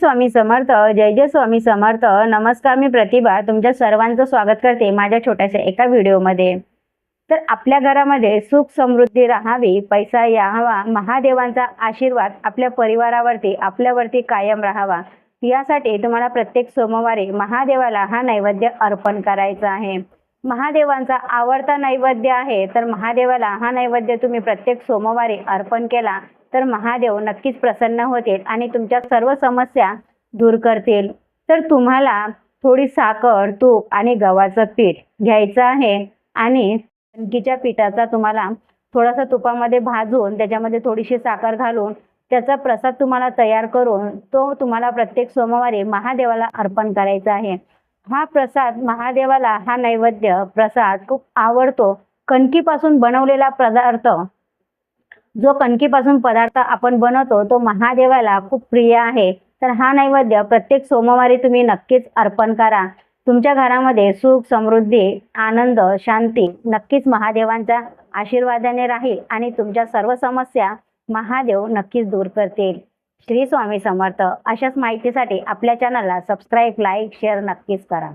स्वामी समर्थ जय जय स्वामी समर्थ. नमस्कार मी प्रतिभा. तुमच्या सर्वांचं स्वागत करते माझ्या छोट्याशा एका व्हिडिओमध्ये. तर आपल्या घरामध्ये सुख समृद्धी राहावी पैसा यावा महादेवांचा आशीर्वाद आपल्या परिवारावरती आपल्यावरती कायम राहावा. यासाठी तुम्हाला प्रत्येक सोमवारी महादेवाला हा नैवेद्य अर्पण करायचा आहे. महादेवांचा आवडता नैवेद्य आहे तर महादेवाला हा नैवेद्य तुम्ही प्रत्येक सोमवारी अर्पण केला तर महादेव नक्कीच प्रसन्न होतील आणि तुमच्या सर्व समस्या दूर करतील. तर तुम्हाला थोडी साखर तूप आणि गव्हाचं पीठ घ्यायचं आहे आणि कणकीच्या पिठाचा तुम्हाला थोडासा तुपामध्ये भाजून त्याच्यामध्ये थोडीशी साखर घालून त्याचा प्रसाद तुम्हाला तयार करून तो तुम्हाला प्रत्येक सोमवारी महादेवाला अर्पण करायचा आहे. हा प्रसाद महादेवाला हा नैवेद्य प्रसाद खूप आवडतो. कणकीपासून बनवलेला पदार्थ जो कणकीपासून पदार्थ आपण बनवतो तो महादेवाला खूप प्रिय आहे. तर हा नैवेद्य प्रत्येक सोमवारी तुम्ही नक्कीच अर्पण करा. तुमच्या घरामध्ये सुख समृद्धी आनंद शांती नक्कीच महादेवांच्या आशीर्वादाने राहील आणि तुमच्या सर्व समस्या महादेव नक्कीच दूर करतील. श्री स्वामी समर्थ. अशाच माहितीसाठी आपल्या चॅनलला सबस्क्राईब लाईक शेअर नक्कीच करा.